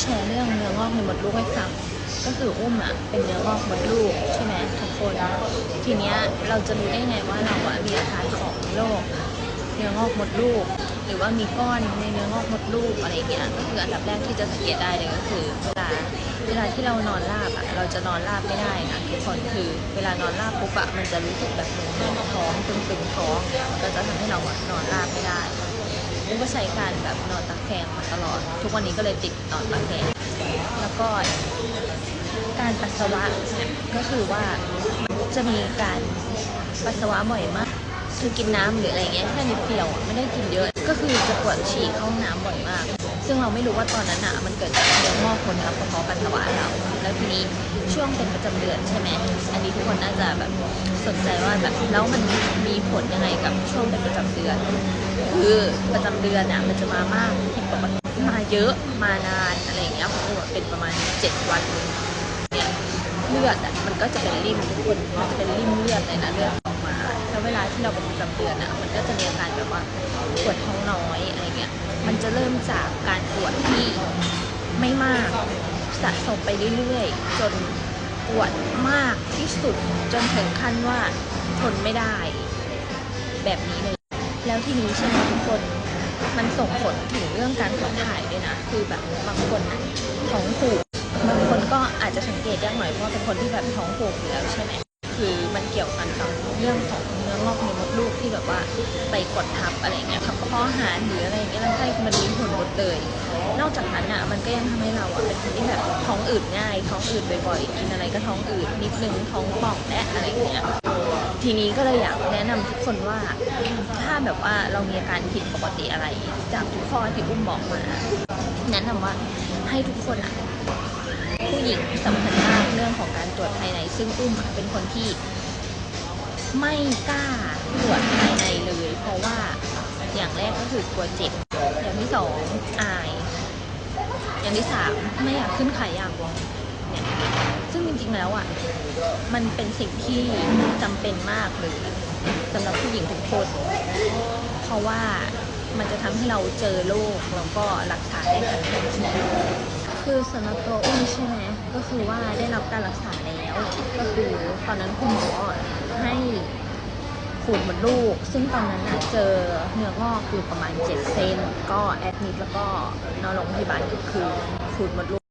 แชร์เรื่องเนื้องอกในมดลูกให้ฟังก็คืออุ้มอะเป็นเนื้องอกมดลูกใช่ไหมทุกคนทีเนี้ยเราจะรู้ได้ไงว่าเราอะมีอาการของโรคเนื้องอกมดลูก หรือว่ามีก้อนในเนื้องอกมดลูกอะไรเงี้ยก็คืออันดับแรกที่จะสังเกตได้เลยก็คือเวลาเวลาที่เรานอนราบอะเราจะนอนราบไม่ได้นะทุกคนคือเวลานอนราบปุ๊บอะมันจะรู้สึกแบบหน่วงท้องตึงๆท้อง ก็จะทำให้เราอะนอนราบไม่ได้ อุ้มก็ใช้การแบบนอนตะแคงมาตลอด ทุกวันนี้ก็เลยติดนอนตะแคงแล้วก็การปัสสาวะก็คือว่าจะมีการปัสสาวะบ่อยมาก คือกินน้ำหรืออะไรเงี้ยแค่นิดเดียวไม่ได้กินเยอะ ก็คือจะปวดฉี่เข้าห้องน้ำบ่อยมาก ซึ่งเราไม่รู้ว่าตอนนั้นอะมันเกิดจากเนื้องอกบนกระเพาะปัสสาวะเราแล้วทีนี้ ช่วงเป็นประจำเดือนใช่ไหมอันนี้ทุกคนน่าจะแบบสนใจว่าแบบแล้วมันมีผลยังไงกับช่วงเป็นประจำเดือน คือประจำเดือนเนี่ยมันจะมามากผิดปกติมาเยอะมานานอะไรอย่างเงี้ยของอุ้มอะเป็นประมาณเจ็ดวันเนี่ยเลือดอะมันก็จะเป็นริมทุกคนมันจะเป็นริมเลือดเลยนะเลือดออกมาแล้วเวลาที่เราเป็นประจำเดือนอะมันก็จะมีอาการแบบว่าปวดท้องน้อยอะไรเงี้ยมันจะเริ่มจากการปวดที่ไม่มาก สะสมไปเรื่อยๆ จนปวดมากที่สุดจนถึงขั้นว่าทนไม่ได้ แบบนี้เลย แล้วทีนี้ใช่ไหมทุกคนมันส่งผลถึงเรื่องการขับถ่ายด้วยนะ คือแบบบางคนนะท้องผูกบางคนก็อาจจะสังเกตยากหน่อยเพราะเป็นคนที่แบบท้องผูกอยู่แล้วใช่ไหม คือมันเกี่ยวกันกับเรื่องของเนื้องอกในมดลูกที่แบบว่าไปกดทับอะไรเงี้ยทำกระเพาะอาหารหรืออะไรเงี้ยลำไส้มันมีผลหมดเลย นอกจากนั้นอะมันก็ยังทำให้เราอะเป็นคนที่แบบท้องอืดง่าย ท้องอืดบ่อยๆกินอะไรก็ท้องอืดนิดนึงท้องป่องและอะไรเงี้ยทีนี้ก็เลยอยากแนะนำทุกคนว่าถ้าแบบว่าเรามีอาการผิดปกติอะไร จากทุกข้อที่อุ้มบอกมาแนะนำว่าให้ทุกคนอะ ผู้หญิงสำคัญมากเรื่องของการตรวจภายใน ซึ่งอุ้มเป็นคนที่ไม่กล้าตรวจภายในเลย เพราะว่าอย่างแรกก็คือกลัวเจ็บ อย่างที่สองอาย อย่างที่สามไม่อยากขึ้นขายอย่างเนี่ยซึ่งจริงๆแล้วอะมันเป็นสิ่งที่จำเป็นมากเลยสำหรับผู้หญิงทุกคนเพราะว่ามันจะทำให้เราเจอโรคแล้วก็รักษาได้ทันท่วงที คือสำหรับตัวอุ้มใช่ไหมก็คือว่าได้รับการรักษาแล้ว ก็คือตอนนั้นคุณหมอให้ขูดมดลูก ซึ่งตอนนั้นนะเจอเนื้องอกคือประมาณ 7 เซนก็แอดมิดแล้วก็นอนโรงพยาบาลคือขูดมดลูก